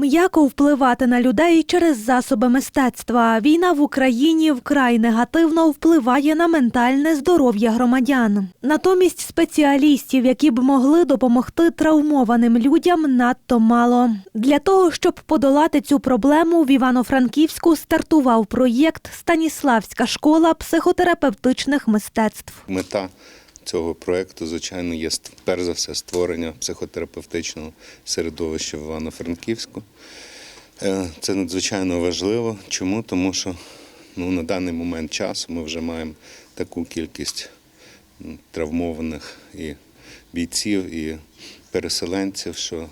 М'яко впливати на людей через засоби мистецтва. Війна в Україні вкрай негативно впливає на ментальне здоров'я громадян. Натомість спеціалістів, які б могли допомогти травмованим людям, надто мало. Для того, щоб подолати цю проблему, в Івано-Франківську стартував проєкт Станіславська школа психотерапевтичних мистецтв. Мета цього проєкту, звичайно, є перш за все створення психотерапевтичного середовища в Івано-Франківську. Е, Це надзвичайно важливо. Чому? Тому що ну, на даний момент часу ми вже маємо таку кількість травмованих і бійців, і переселенців, що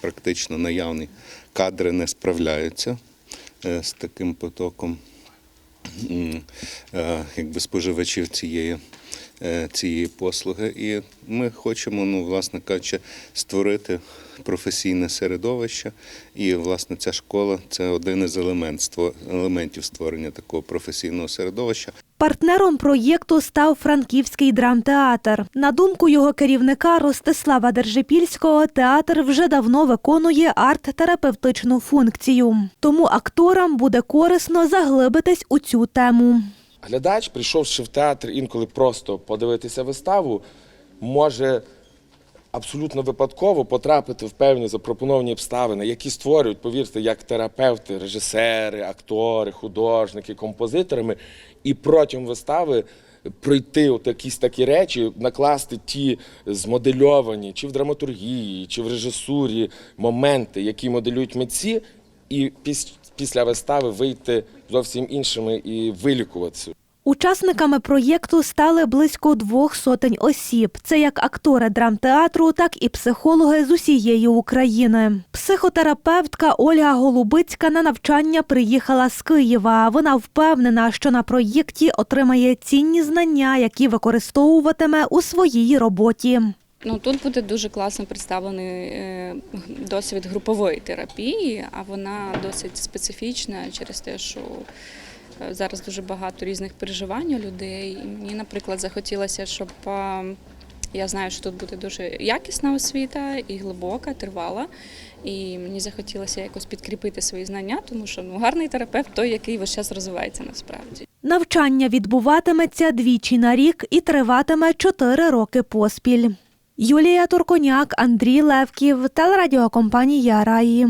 практично наявні кадри не справляються е, з таким потоком якби споживачів цієї, е, цієї послуги. І ми хочемо, ну, власне кажучи, створити професійне середовище. І, власне, ця школа це один із елементів створення такого професійного середовища. Партнером проєкту став Франківський драмтеатр. На думку його керівника Ростислава Держипільського, театр вже давно виконує арт-терапевтичну функцію. Тому акторам буде корисно заглибитись у цю тему. Глядач, прийшовши в театр інколи просто подивитися виставу, може абсолютно випадково потрапити в певні запропоновані обставини, які створюють, повірте, як терапевти, режисери, актори, художники, композиторами, і протягом вистави. Пройти от якісь такі речі, накласти ті змодельовані чи в драматургії, чи в режисурі моменти, які моделюють митці, і після вистави вийти зовсім іншими і вилікуватися. Учасниками проєкту стали близько двох сотень осіб. Це як актори драмтеатру, так і психологи з усієї України. Психотерапевтка Ольга Голубицька на навчання приїхала з Києва. Вона впевнена, що на проєкті отримає цінні знання, які використовуватиме у своїй роботі. Ну тут буде дуже класно представлений е, досвід групової терапії, а вона досить специфічна через те, що зараз дуже багато різних переживань у людей. Мені, наприклад, захотілося, щоб я знаю, що тут буде дуже якісна освіта і глибока, тривала. І мені захотілося якось підкріпити свої знання, тому що ну гарний терапевт той, який весь час розвивається насправді. Навчання відбуватиметься двічі на рік і триватиме чотири роки поспіль. Юлія Турконяк, Андрій Левків, телерадіокомпанія Раї.